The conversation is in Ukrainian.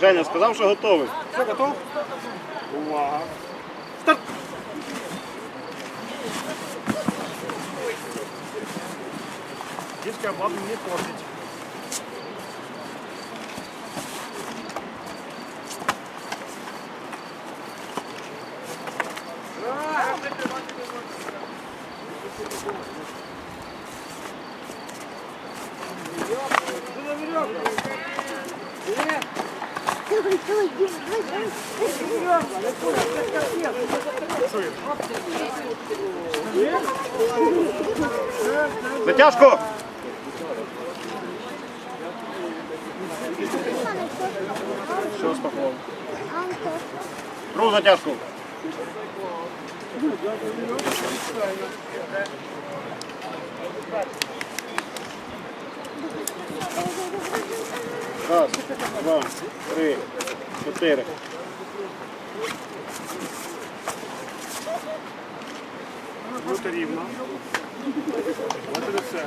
Женя сказав, що готовий. Все, готов? Увага. Старт! Дітки обладнання не портить. Натяжку! Все, спокойно. Ру затяжку. Thank you. Раз, два, три, чотири. Бути рівно. От все.